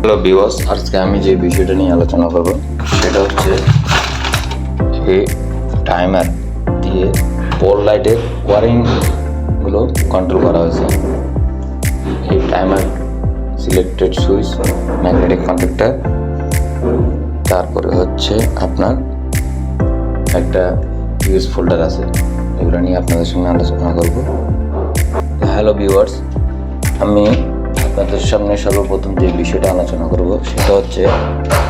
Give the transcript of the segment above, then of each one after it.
Hello বিওয়াস আজকে আমি যে বিষয়টা নিয়ে আলোচনা করব, সেটা হচ্ছে এই টাইমার দিয়ে পোল লাইটের ওয়ারিংগুলো কন্ট্রোল করা হয়েছে। এই timer selected switch magnetic contactor তারপরে হচ্ছে আপনার একটা ইউজ ফোল্ডার আছে। এগুলো নিয়ে আপনাদের সঙ্গে আলোচনা করব। হ্যালো ভিউয়ার্স আমি আপনাদের সামনে সর্বপ্রথম যে বিষয়টা আলোচনা করব, সেটা হচ্ছে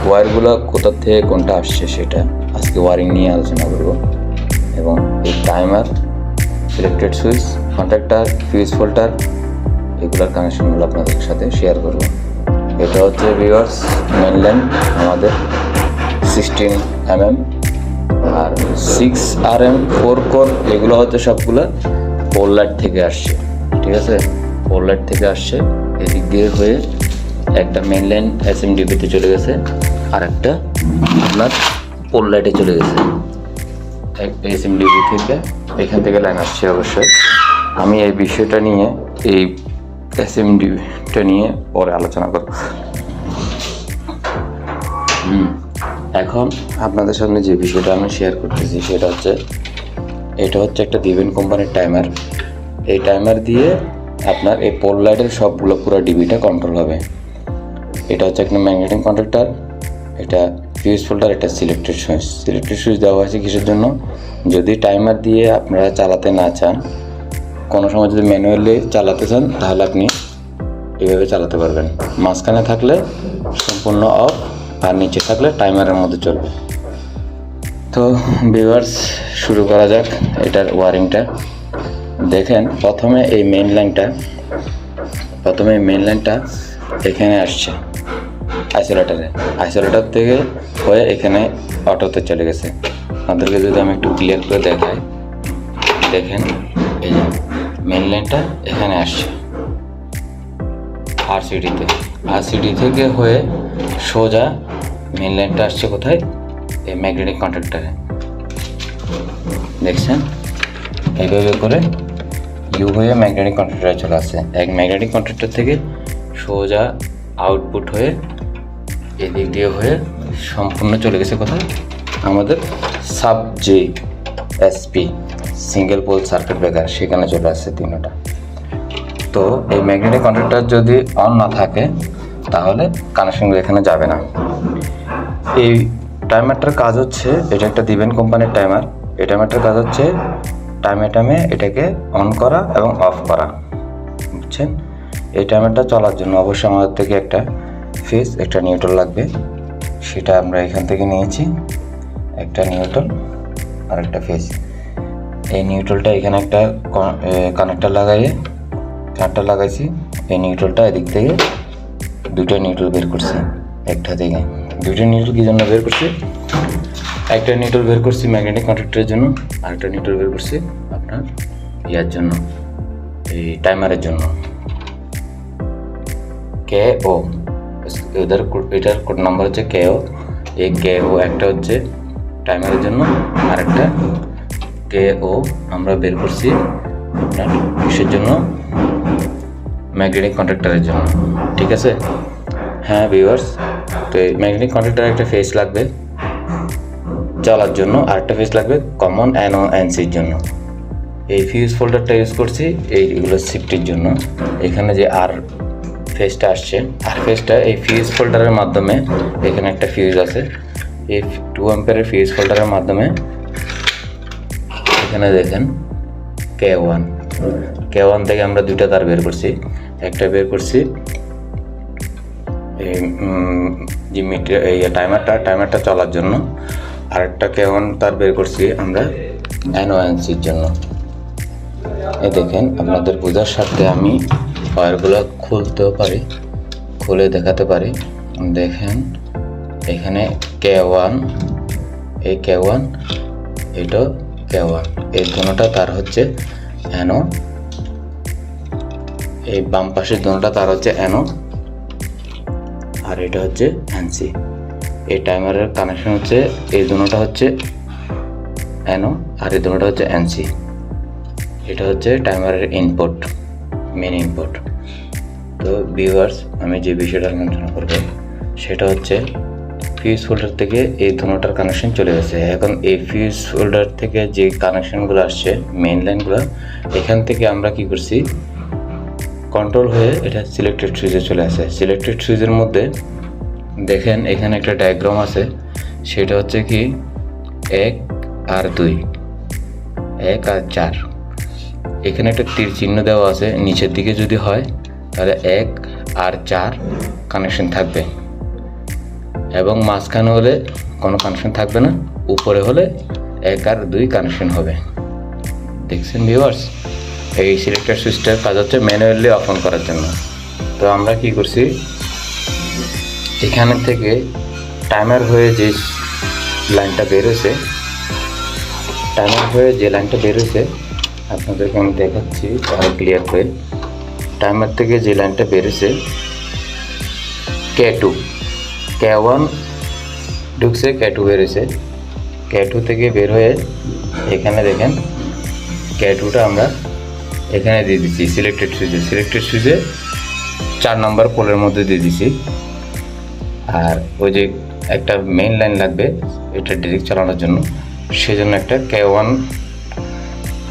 ওয়্যারগুলো কোথা থেকে কোনটা আসছে সেটা আজকে ওয়ারিং নিয়ে আলোচনা করব। এবং এই timer selected switch contactor fuse folder এগুলোর কানেকশনগুলো আপনাদের সাথে শেয়ার করব। এটা হচ্ছে ভিউয়ার্স মেনল্যান্ড আমাদের সিক্সটিন এমএম আর সিক্স আর এম ফোর কোর এগুলো হচ্ছে সবগুলো পোল লাইট থেকে আসছে, ঠিক আছে? পোল লাইট থেকে আসছে। এদিক দিয়ে হয়ে একটা মেন লাইন এস এম ডিবিতে চলে গেছে, আর একটা আপনার পোল লাইটে চলে গেছে। এস এম ডিবি থেকে এখান থেকে লাইন আসছে অবশ্যই। আমি এই বিষয়টা নিয়ে, এই এস এম ডিবিটা নিয়ে পরে আলোচনা করব। হুম, এখন আপনাদের সামনে যে বিষয়টা আমি শেয়ার করতেছি সেটা হচ্ছে, এটা হচ্ছে একটা দিবেন কোম্পানির টাইমার এই টাইমার দিয়ে আপনার এই পোল লাইটের সবগুলো পুরো ডিবিটা কন্ট্রোল হবে। এটা হচ্ছে একটা ম্যাগনেটিক কন্ট্রাক্টার এটা ফিউজ ফোল্ডার এটা সিলেক্টেড সুইচ সিলেক্টেড সুইচ দেওয়া হয়েছে কিসের জন্য? যদি টাইমার দিয়ে আপনারা চালাতে না চান, কোনো সময় যদি ম্যানুয়ালি চালাতে চান, তাহলে আপনি এভাবে চালাতে পারবেন। মাঝখানে থাকলে সম্পূর্ণ অফ আর নিচে থাকলে টাইমারের মধ্যে চলবে। তো ভিউয়ার্স শুরু করা যাক এটার ওয়ারিংটা দেখেন, প্রথমে এই মেন লাইনটা প্রথমে এই মেইন লাইনটা এখানে আসছে আইসোলেটারে আইসোলেটার থেকে হয়ে এখানে অটোতে চলে গেছে। আপনাদেরকে যদি আমি একটু ক্লিয়ার করে দেখাই, দেখেন, এই যে মেইন লাইনটা এখানে আসছে আরসিডিতে আরসিডি থেকে হয়ে সোজা মেন লাইনটা আসছে কোথায়? এই ম্যাগনেটিক কন্ট্রাক্টারে দেখছেন? এইভাবে করে ইউ হয়ে ম্যাগনেটিক কন্ট্রাক্টারে চলে আসছে এক ম্যাগনেটিক কন্ট্রাক্টার থেকে সোজা আউটপুট হয়ে এদিক দিয়ে হয়ে সম্পূর্ণ চলে গেছে কোথায় আমাদের sub J SP single pole circuit breaker সেখানে চলে আসছে তিনটা। তো এই ম্যাগনেটিক কন্ট্রাক্টর যদি অন না থাকে, তাহলে কানেকশনগুলো এখানে যাবে না। এই টাইমারটার কাজ হচ্ছে, এটা একটা দিবেন কোম্পানির টাইমার এই টাইমারটার কাজ হচ্ছে টাইমে টাইমে এটাকে অন করা এবং অফ করা, বুঝছেন? এই টাইমারটা চলার জন্য অবশ্যই আমাদের থেকে একটা ফেস একটা নিউট্রাল লাগবে। সেটা আমরা এখান থেকে নিয়েছি, একটা নিউট্রাল আর একটা ফেস এই নিউট্রালটা এখানে একটা কানেক্টার লাগাইয়ে কানেক্টার লাগাইছি, এই নিউট্রালটা এদিক থেকে দুটো নিউট্রাল বের করছি, একটা থেকে। দুটো নিউট্রাল কী জন্য বের করছি? একটা নিউট্রাল বের করছি ম্যাগনেটিক কন্ট্রাক্টরের জন্য আর একটা নিউট্রাল বের করছি আপনার ইয়ার জন্য, এই টাইমারের জন্য। কে ও ওদের এটার কোড নাম্বার হচ্ছে কে ও এই কে ও একটা হচ্ছে টাইমারের জন্য আর একটা কে ও আমরা বের করছি আপনার কিসের জন্য? ম্যাগনেটিক কন্ট্রাক্টরের জন্য, ঠিক আছে? হ্যাঁ ভিউয়ার্স তো ম্যাগনেটিক কন্ট্রাক্টর একটা ফেস লাগবে। চলার জন্য আর একটা ফেস লাগবে কমন অ্যানো অ্যান্সির জন্য। এই ফিউজ ফোল্ডারটা ইউজ করছি এইগুলো সিফটির জন্য। এখানে যে আর ফেসটা আসছে আর ফেসটা এই ফিউজ ফোল্ডারের মাধ্যমে এখানে একটা ফিউজ আছে। এই টু অ্যাম্পের ফিউজ ফোল্ডারের মাধ্যমে এখানে দেখেন কে ওয়ান কে ওয়ান থেকে আমরা দুইটা তার বের করছি। একটা বের করছি এই যে মিটার এই টাইমারটা টাইমারটা চলার জন্য। আরেকটা কে ওয়ান তার বের করছি আমরা অ্যানোয়েন্সির জন্য। এই দেখেন, আপনাদের বোঝার সাথে আমি ওয়্যারগুলো খুলতেও পারি, খুলে দেখাতে পারি। দেখেন, এখানে কে ওয়ান, এই কে ওয়ান এটা কে ওয়ান। এই দুটোটা তার হচ্ছে অ্যানো এই বাম পাশের দুটোটা তার হচ্ছে অ্যানো আর এটা হচ্ছে অ্যানসি এই টাইমারের কানেকশন হচ্ছে, এই দুটোটা হচ্ছে অ্যানো আর এই দুটোটা হচ্ছে অ্যানসি এটা হচ্ছে টাইমারের ইনপুট মেন ইনপুট তো ভিউয়ার্স আমি যে বিষয়টা আলোচনা করব, সেটা হচ্ছে ফিউজ হোল্ডার থেকে এই দুটার কানেকশন চলে গেছে। এখন এই ফিউজ হোল্ডার থেকে যে কানেকশনগুলো আসছে মেইন লাইনগুলো এখান থেকে আমরা কি করছি? কন্ট্রোল হয়ে এটা সিলেক্টেড সুইচে চলে আসে। সিলেক্টেড সুইচের মধ্যে দেখেন, এখানে একটা ডায়াগ্রাম আছে। সেটা হচ্ছে কি, এক আর দুই। এক আর চার। এখানে একটা তীর চিহ্ন দেওয়া আছে। নিচের দিকে যদি হয়, তাহলে এক আর চার কানেকশন থাকবে। এবং মাঝখানে হলে কোনো কানেকশন থাকবে না। উপরে হলে এক আর দুই কানেকশন হবে। দেখছেন ভিউয়ার্স এই সিলেক্টার সুইচটার কাজ হচ্ছে ম্যানুয়ালি অফ অন করার জন্য। তো আমরা কি করছি? এখানে থেকে টাইমার হয়ে যে লাইনটা বেরোছে টাইমার হয়ে যে লাইনটা বেরোছে, আপনাদেরকে আমি দেখাচ্ছি আরও ক্লিয়ার করে টাইমার থেকে যে লাইনটা বেরোছে কে টু কে ওয়ান ঢুকছে কে টু বেরোছে। কে টু থেকে বের হয়ে এখানে দেখেন কে টুটা আমরা এখানে দিয়ে দিচ্ছি সিলেক্টেড সুইচে সিলেক্টেড সুইচে চার নম্বর পোলের মধ্যে দিয়ে দিছি আর ওই যে একটা মেইন লাইন লাগবে, এটা ডিরেক্ট চালানোর জন্য। সেজন্য একটা কে ওয়ান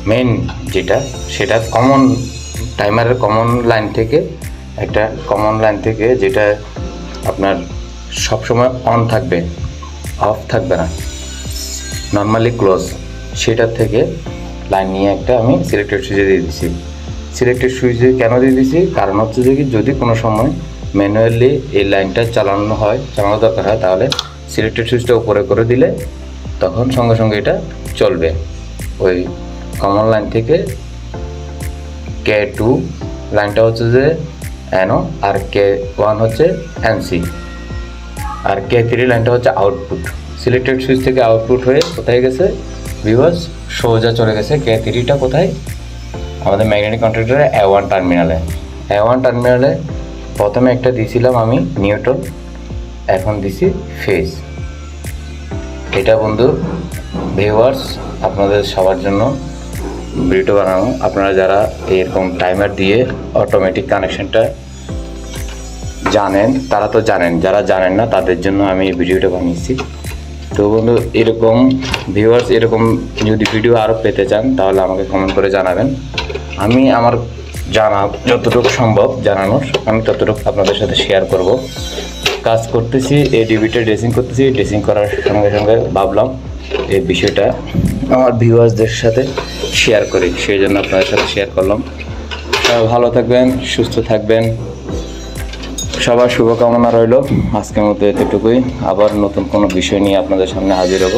মেইন যেটা, সেটা কমন টাইমারের কমন লাইন থেকে, একটা কমন লাইন থেকে যেটা আপনার সবসময় অন থাকবে অফ থাকবে না। নর্মালি ক্লোজ সেটার থেকে লাইন নিয়ে একটা আমি সিলেক্টেড সুইচে দিয়ে দিছি সিলেক্টেড সুইচে কেন দিয়ে দিছি কারণ হচ্ছে যে যদি কোনো সময় ম্যানুয়ালি এই লাইনটা চালানো হয় চালানো দরকার হয়, তাহলে সিলেক্টেড সুইচটা উপরে করে দিলে তখন সঙ্গে সঙ্গে এটা চলবে। ওই কমন লাইন থেকে কে টু লাইনটা হচ্ছে যে অ্যানো আর কে ওয়ান হচ্ছে এনসি আর কে থ্রি লাইনটা হচ্ছে আউটপুট সিলেক্টেড সুইচ থেকে আউটপুট হয়ে কোথায় গেছে? ভিউয়ার্স সোজা চলে গেছে কে থ্রিটা কোথায়? আমাদের ম্যাগনেটিক কন্ট্রাক্টরে এ ওয়ান টার্মিনালে এ। ওয়ান টার্মিনালে প্রথমে একটা দিয়েছিলাম আমি নিউটন এখন দিছি ফেজ। এটা বন্ধু ভিউয়ার্স আপনাদের সবার জন্য ভিডিও বানানো। আপনারা যারা এরকম টাইমার দিয়ে অটোমেটিক কানেকশনটা জানেন, তারা তো জানেন। যারা জানেন না, তাদের জন্য আমি এই ভিডিওটা বানিয়েছি। তো বন্ধু, এরকম ভিউয়ার্স এরকম যদি ভিডিও আরও পেতে চান, তাহলে আমাকে কমেন্ট করে জানাবেন। আমি আমার জানা যতটুকু সম্ভব জানানোর। আমি ততটুকু আপনাদের সাথে শেয়ার করব। কাজ করতেছি, এই ডিবিটা ড্রেসিং করতেছি ড্রেসিং করার সঙ্গে সঙ্গে ভাবলাম এই বিষয়টা আমার ভিউয়ার্সদের সাথে শেয়ার করি, সেই জন্য আপনাদের সাথে শেয়ার করলাম। ভালো থাকবেন, সুস্থ থাকবেন। সবার শুভকামনা রইল। আজকের মতো এতটুকুই। আবার নতুন কোনো বিষয় নিয়ে আপনাদের সামনে হাজির হব।